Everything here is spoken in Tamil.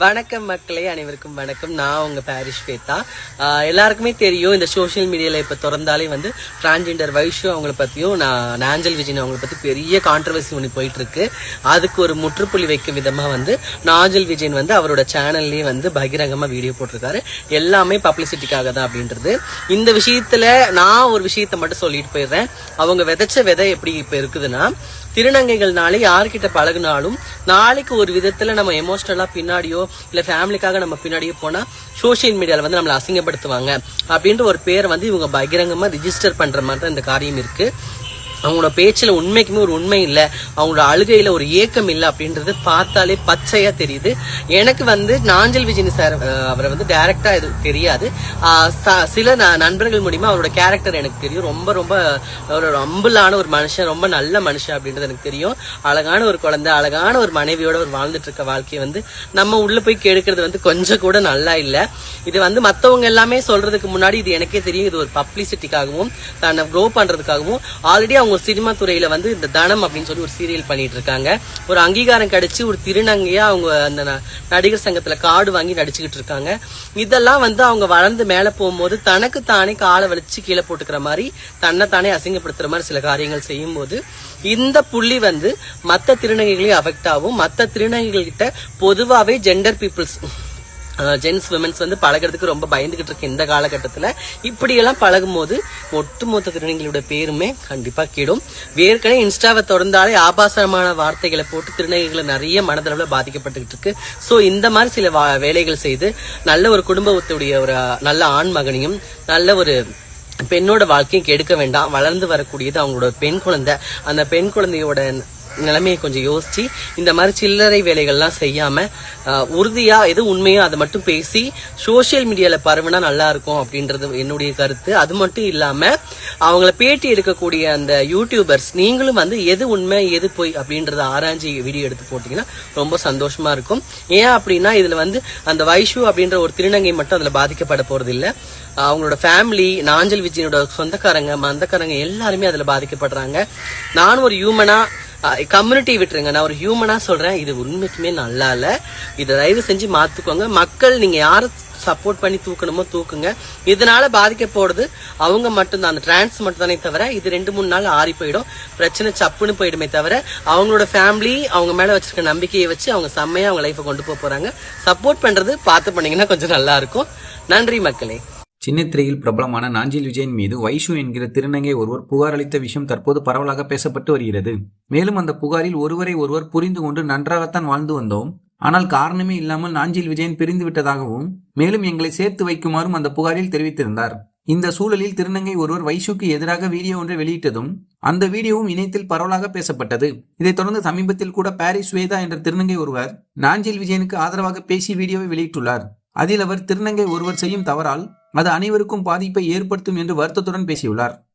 வணக்கம் மக்களே அனைவருக்கும் வணக்கம். நான் உங்க பாரிஷ் பேத்தா எல்லாருக்குமே தெரியும் இந்த சோஷியல் மீடியால இப்ப திறந்தாலே வந்து டிரான்ஜெண்டர் வைஷு அவங்கள பத்தியும் நான் நாஞ்சல் விஜயன் அவங்கள பத்தி பெரிய கான்ட்ரவர்சி ஒன்று போயிட்டு இருக்கு அதுக்கு ஒரு முற்றுப்புள்ளி வைக்கும் விதமா வந்து நாஞ்சல் விஜயன் வந்து அவரோட சேனல்லயே வந்து பகிரங்கமா வீடியோ போட்டிருக்காரு. எல்லாமே பப்ளிசிட்டிக்காக தான் அப்படின்றது. இந்த விஷயத்துல நான் ஒரு விஷயத்த மட்டும் சொல்லிட்டு போயிடுறேன். அவங்க விதைச்ச விதை எப்படி இப்ப இருக்குதுன்னா திருநங்கைகள்னாலே யார்கிட்ட பழகுனாலும் நாளைக்கு ஒரு விதத்துல நம்ம எமோஷனலா பின்னாடியோ இல்ல ஃபேமிலிக்காக நம்ம பின்னாடியோ போனா சோசியல் மீடியால வந்து நம்மளை அசிங்கப்படுத்துவாங்க. அப்படின்ற ஒரு பேரை வந்து இவங்க பகிரங்கமா ரிஜிஸ்டர் பண்ற மாதிரி தான் இந்த காரியம் இருக்கு. அவங்களோட பேச்சில் உண்மைக்குமே ஒரு உண்மை இல்லை. அவங்களோட அழுகையில் ஒரு ஏக்கம் இல்லை அப்படின்றது பார்த்தாலே பச்சையாக தெரியுது. எனக்கு வந்து நாஞ்சல் விஜயன் சார் அவரை வந்து டேரக்டாக இது தெரியாது. சில ந- நண்பர்கள் மூலிமா அவரோட கேரக்டர் எனக்கு தெரியும். ரொம்ப ரொம்ப ஒரு அம்புலான ஒரு மனுஷன் ரொம்ப நல்ல மனுஷன் அப்படின்றது எனக்கு தெரியும். அழகான ஒரு குழந்தை அழகான ஒரு மனைவியோட ஒரு வாழ்ந்துட்டு இருக்க வாழ்க்கையை வந்து நம்ம உள்ள போய் கெடுக்கிறது வந்து கொஞ்சம் கூட நல்லா இல்லை. இது வந்து மற்றவங்க எல்லாமே சொல்றதுக்கு முன்னாடி இது எனக்கே தெரியும். இது ஒரு பப்ளிசிட்டிக்காகவும் தன்னை க்ரோ பண்றதுக்காகவும் ஆல்ரெடி அவங்க சினிமா துறையில வந்து இந்த தனம் அப்படின்னு சொல்லி ஒரு சீரியல் பண்ணிட்டு இருக்காங்க ஒரு அங்கீகாரம் கிடைச்சி ஒரு திருநங்கையா அவங்க அந்த ந- நடிகர் சங்கத்துல காடு வாங்கி நடிச்சுக்கிட்டு இருக்காங்க இதெல்லாம் வந்து அவங்க வளர்ந்து மேல போகும்போது தனக்கு தானே காலை வலிச்சு கீழே போட்டுக்கிற மாதிரி தன்னை தானே அசிங்கப்படுத்துற மாதிரி சில காரியங்கள் செய்யும்போது இந்த புள்ளி வந்து மத்த திருநங்கைகளையும் அஃபெக்ட் ஆகும் மத்த திருநங்கைகள் கிட்ட பொதுவாவே ஜெண்டர் பீப்புள்ஸ் ஜென்ஸ் விமன்ஸ் வந்து பழகுறதுக்கு ரொம்ப பயந்துகிட்டு இருக்கு இந்த காலகட்டத்தில் இப்படியெல்லாம் பழகும் போது ஒட்டுமொத்த திருநங்கைகளோட பேருமே கண்டிப்பாக கெடும் ஏற்கனவே இன்ஸ்டாவை தொடர்ந்தாலே ஆபாசமான வார்த்தைகளை போட்டு திருநங்கைகளை நிறைய மனதளவில் பாதிக்கப்பட்டுக்கிட்டு இருக்கு. ஸோ இந்த மாதிரி சில வேலைகள் செய்து நல்ல ஒரு குடும்பத்துடைய ஒரு நல்ல ஆண் மகனையும் நல்ல ஒரு பெண்ணோட வாழ்க்கையும் கெடுக்க வேண்டாம். வளர்ந்து வரக்கூடியது அவங்களோட பெண் குழந்தை. அந்த பெண் குழந்தையோட நிலைமையை கொஞ்சம் யோசிச்சு இந்த மாதிரி சில்லறை வேலைகள்லாம் செய்யாம உறுதியா எது உண்மையோ அதை மட்டும் பேசி சோஷியல் மீடியால பரவுனா நல்லா இருக்கும் அப்படின்றது என்னுடைய கருத்து. அது மட்டும் இல்லாம அவங்கள பேட்டி எடுக்கக்கூடிய அந்த யூடியூபர்ஸ் நீங்களும் வந்து எது உண்மை எது பொய் அப்படின்றத ஆராய்ஞ்சி வீடியோ எடுத்து போட்டீங்கன்னா ரொம்ப சந்தோஷமா இருக்கும். ஏன் அப்படின்னா இதுல வந்து அந்த வைஷு அப்படின்ற ஒரு திருநங்கை மட்டும் அதுல பாதிக்கப்பட போறது இல்ல அவங்களோட ஃபேமிலி நாஞ்சல் விஜயனோட சொந்தக்காரங்க மந்தக்காரங்க எல்லாருமே அதுல பாதிக்கப்படுறாங்க. நானும் ஒரு ஹியூமனா கம்யூனிட்டி விட்டுருங்க. நான் ஒரு ஹியூமனா சொல்றேன். இது உண்மைக்குமே நல்லா இல்ல இதை தயவு செஞ்சு மாத்துக்கோங்க. மக்கள் நீங்க யார சப்போர்ட் பண்ணி தூக்கணுமோ தூக்குங்க. இதனால பாதிக்க போறது அவங்க மட்டும்தான். அந்த டிரான்ஸ் மட்டும் தானே தவிர இது ரெண்டு மூணு நாள் ஆறி போயிடும். பிரச்சனை சப்புன்னு போயிடுமே தவிர அவங்களோட ஃபேமிலி அவங்க மேல வச்சிருக்க நம்பிக்கையை வச்சு அவங்க செம்மையா அவங்க லைஃபை கொண்டு போக போறாங்க. சப்போர்ட் பண்றது பார்த்து பண்ணீங்கன்னா கொஞ்சம் நல்லா இருக்கும். நன்றி மக்களே. சின்னத்திரையில் பிரபலமான நாஞ்சில் விஜயன் மீது வைஷு என்கிற திருநங்கை ஒருவர் புகார் அளித்த விஷயம் தற்போது பரவலாக பேசப்பட்டு வருகிறது. மேலும் அந்த புகாரில் ஒருவரை ஒருவர் புரிந்து கொண்டு நன்றாகத்தான் வாழ்ந்து வந்தோம். ஆனால் காரணமே இல்லாமல் நாஞ்சில் விஜயன் பிரிந்து விட்டதாகவும் மேலும் எங்களை சேர்த்து வைக்குமாறும் அந்த புகாரில் தெரிவித்திருந்தார். இந்த சூழலில் திருநங்கை ஒருவர் வைஷுக்கு எதிராக வீடியோ ஒன்றை வெளியிட்டதும் அந்த வீடியோவும் இணையத்தில் பரவலாக பேசப்பட்டது. இதைத் தொடர்ந்து சமீபத்தில் கூட பாரிஸ் ஸ்வேதா என்ற திருநங்கை ஒருவர் நாஞ்சில் விஜயனுக்கு ஆதரவாக பேசி வீடியோவை வெளியிட்டுள்ளார். அதில் அவர் திருநங்கை ஒருவர் செய்யும் தவறால் அது அனைவருக்கும் பாதிப்பை ஏற்படுத்தும் என்று வருத்தத்துடன் பேசியுள்ளார்.